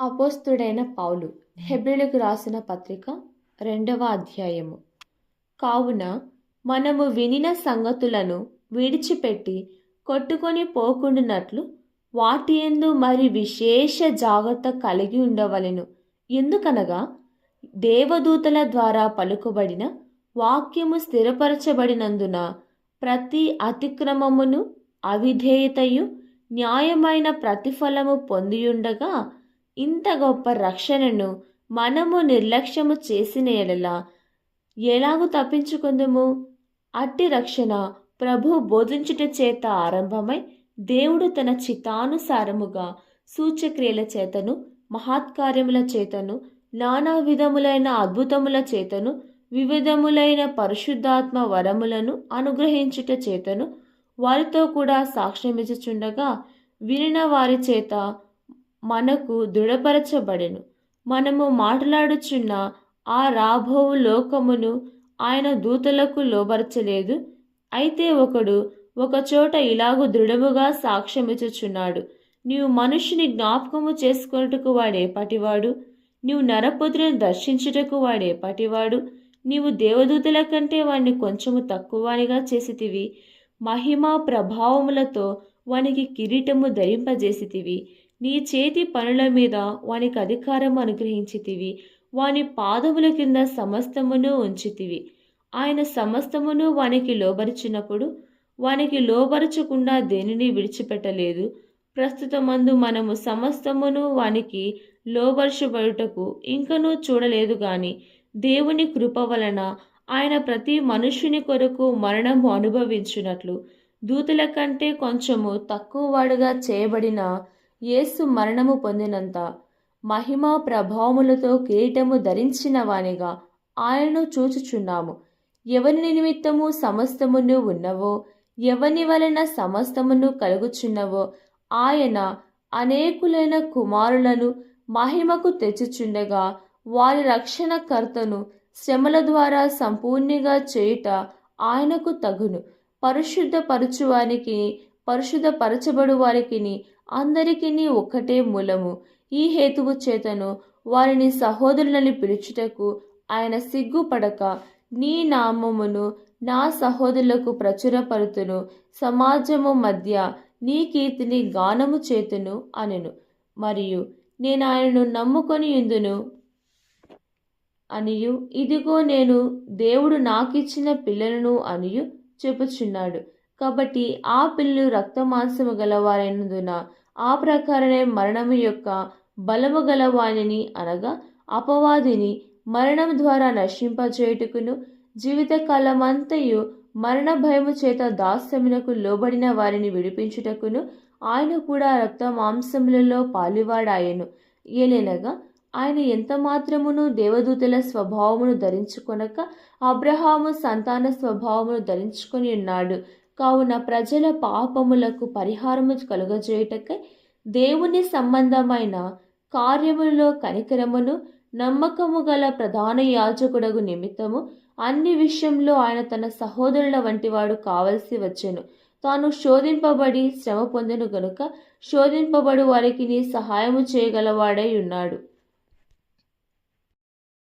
అపోస్తుడైన పౌలు హెబ్రిలకు రాసిన పత్రిక రెండవ అధ్యాయము. కావున మనము వినిన సంగతులను విడిచిపెట్టి కొట్టుకొని పోకుండానట్లు వాటి యందు మరి విశేష జాగ్రత్త కలిగి ఉండవలెను. ఎందుకనగా దేవదూతల ద్వారా పలుకుబడిన వాక్యము స్థిరపరచబడినందున ప్రతి అతిక్రమమును అవిధేయతయు న్యాయమైన ప్రతిఫలము పొందియుండగా ఇంత గొప్ప రక్షణను మనము నిర్లక్ష్యము చేసిన ఎడల ఎలాగూ తప్పించుకుందుము? అట్టి రక్షణ ప్రభు బోధించుట చేత ఆరంభమై దేవుడు తన చిత్తానుసారముగా సూచక్రియల చేతను మహాత్కార్యముల చేతను నానా విధములైన అద్భుతముల చేతను వివిధములైన పరిశుద్ధాత్మ వరములను అనుగ్రహించుట చేతను వారితో కూడా సాక్ష్యమిచ్చుచుండగా వినిన వారి చేత మనకు దృఢపరచబడెను. మనము మాట్లాడుచున్న ఆ రాబోవు లోకమును ఆయన దూతలకు లోబరచలేదు. అయితే ఒకడు ఒకచోట ఇలాగు దృఢముగా సాక్ష్యమిచ్చుచున్నాడు. నీవు మనుషుని జ్ఞాపకము చేసుకొనుటకు వాడే పటివాడు. నీవు నరపుత్రుని దర్శించుటకు వాడే పటివాడు. నీవు దేవదూతల కంటే వాణ్ణి కొంచెము తక్కువనిగా చేసితివి. మహిమ ప్రభావములతో వానికి కిరీటము ధరింపజేసితివి. నీ చేతి పనుల మీద వానికి అధికారం అనుగ్రహించితివి. వాని పాదముల కింద సమస్తమును ఉంచితివి. ఆయన సమస్తమును వానికి లోబరిచినప్పుడు వానికి లోబరచకుండా దేనిని విడిచిపెట్టలేదు. ప్రస్తుతమందు మనము సమస్తమును వానికి లోబరచబడుటకు ఇంకనూ చూడలేదు గాని దేవుని కృప వలన ఆయన ప్రతి మనుష్యుని కొరకు మరణము అనుభవించినట్లు. దూతల కంటే కొంచెము తక్కువ వాడుగా చేయబడిన యేసు మరణము పొందినంత మహిమ ప్రభావములతో కిరీటము ధరించిన వానిగా ఆయనను చూచుచున్నాము. ఎవరి నిమిత్తము సమస్తమును ఉన్నవో ఎవని వలన సమస్తమును కలుగుచున్నవో ఆయన అనేకులైన కుమారులను మహిమకు తెచ్చుచుండగా వారి రక్షణకర్తను శ్రమల ద్వారా సంపూర్ణిగా చేయుట ఆయనకు తగును. పరిశుద్ధపరచువానికి పరిశుద్ధపరచబడు వారికి అందరికీ ఒక్కటే మూలము. ఈ హేతువు చేతను వారిని సహోదరులని పిలుచుటకు ఆయన సిగ్గుపడక నీ నామమును నా సహోదరులకు ప్రచురపరుతును. సమాజము మధ్య నీ కీర్తిని గానము చేతును అనెను. మరియు నేను ఆయనను నమ్ముకొని ఇందును అనియు. ఇదిగో నేను దేవుడు నాకిచ్చిన పిల్లలను అనియు చెప్పుచున్నాడు. కాబట్టి ఆ పిల్లలు రక్తమాంసము గలవారైనందున ఆ ప్రకారమే మరణము యొక్క బలము గలవాణిని అనగా అపవాదిని మరణం ద్వారా నశింపజేయుటకును జీవితకాలమంతయు మరణ భయము చేత దాస్యమునకు లోబడిన వారిని విడిపించుటకును ఆయన కూడా రక్త మాంసములలో పాలివాడాయను. ఏలేనగా ఆయన ఎంత మాత్రమును దేవదూతల స్వభావమును ధరించుకొనక అబ్రహాము సంతాన స్వభావమును ధరించుకొని ఉన్నాడు. కావున ప్రజల పాపములకు పరిహారము కలుగజేయుటకై దేవుని సంబంధమైన కార్యములలో కనికరమును నమ్మకము గల ప్రధాన యాజకుడగు నిమిత్తము అన్ని విషయంలో ఆయన తన సహోదరుల వంటివాడు కావలసి వచ్చెను. తాను శోధింపబడి శ్రమ పొందెను గనుక శోధింపబడు వారికి సహాయము చేయగలవాడై ఉన్నాడు.